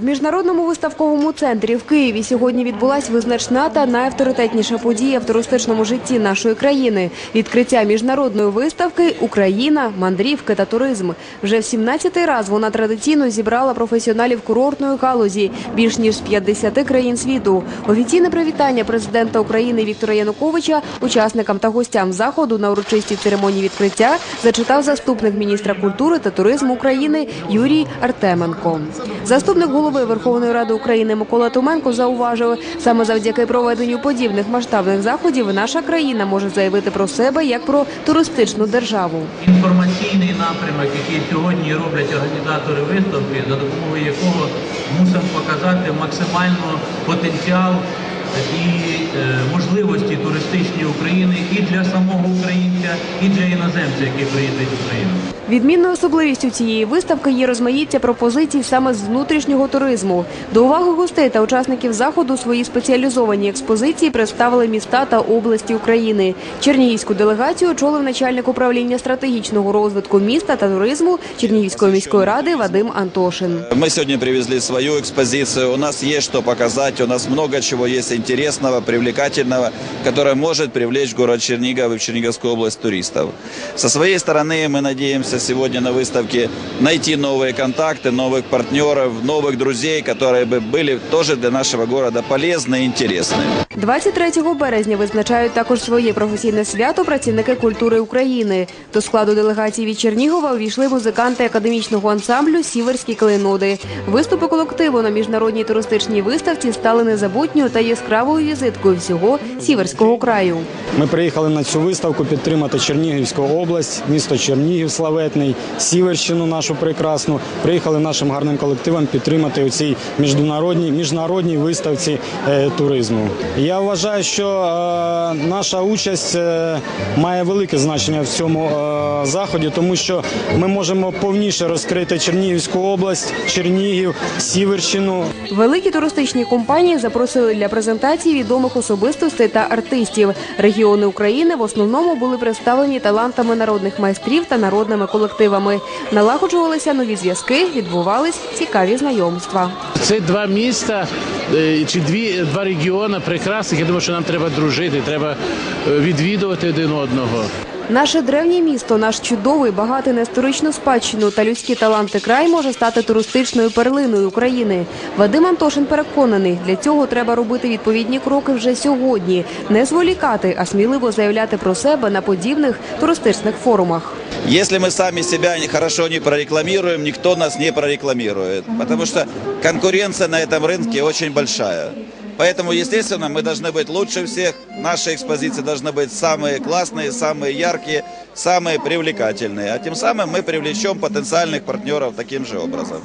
В міжнародному виставковому центрі в Києві сьогодні відбулась визначна та найавторитетніша подія в туристичному житті нашої країни – відкриття міжнародної виставки «Україна. Мандрівки та туризм». Вже в 17-й раз вона традиційно зібрала професіоналів курортної галузі більш ніж з 50 країн світу. Офіційне привітання президента України Віктора Януковича учасникам та гостям заходу на урочистій церемонії відкриття зачитав заступник міністра культури та туризму України Юрій Артеменко. Заступник голови Верховної Ради України Микола Туменко зауважив, саме завдяки проведенню подібних масштабних заходів наша країна може заявити про себе як про туристичну державу. Інформаційний напрямок, який сьогодні роблять організатори виставки, за допомогою якого мусимо показати максимально потенціал і е, можливості туристичні України і для самого українця, і для іноземця, який приїздить в Україну. Відмінною особливістю цієї виставки є розмаїття пропозицій саме з внутрішнього туризму. До уваги гостей та учасників заходу свої спеціалізовані експозиції представили міста та області України. Чернігівську делегацію очолив начальник управління стратегічного розвитку міста та туризму Чернігівської міської ради Вадим Антошин. Мы сегодня привезли свою экспозицию. У нас есть что показать. У нас много чего есть интересного, привлекательного, которое может привлечь город Чернигов и Черниговскую область туристов. Со своей стороны мы надеемся сегодня на выставке найти новые контакты, новых партнеров, новых друзей, которые бы были тоже для нашего города полезны и интересны. 23 березня визначають також своє професійне свято працівники культури України. До складу делегації від Чернігова увійшли музиканти академічного ансамблю Сіверські клейноди. Виступи колективу на міжнародній туристичній виставці стали незабутньою та яскравою візиткою всього Сіверського краю. Ми приїхали на цю виставку підтримати Чернігівську область, місто Чернігів славетний, Сіверщину нашу прекрасну. Приїхали нашим гарним колективом підтримати у цій міжнародній міжнародній виставці е, туризму. Я вважаю, що е, наша участь е, має велике значення в цьому е, заході, тому що ми можемо повніше розкрити Чернігівську область, Чернігів, Сіверщину. Великі туристичні компанії запросили для презентації відомих особистостей та артистів. Регіони України в основному були представлені талантами народних майстрів та народними колективами. Налагоджувалися нові зв'язки, відбувались цікаві знайомства. Це два міста чи дві два регіони прекрасних. Я думаю, що нам треба дружити, треба е, відвідувати один одного. Наше древнє місто, наш чудовий, багатий на історичну спадщину та людські таланти край може стати туристичною перлиною України. Вадим Антошин переконаний, для цього треба робити відповідні кроки вже сьогодні, не зволікати, а сміливо заявляти про себе на подібних туристичних форумах. Если мы сами себя хорошо не прорекламируем, никто нас не прорекламирует. Потому что конкуренция на этом рынке очень большая. Поэтому, естественно, мы должны быть лучше всех. Наши экспозиции должны быть самые классные, самые яркие, самые привлекательные. А тем самым мы привлечем потенциальных партнеров таким же образом.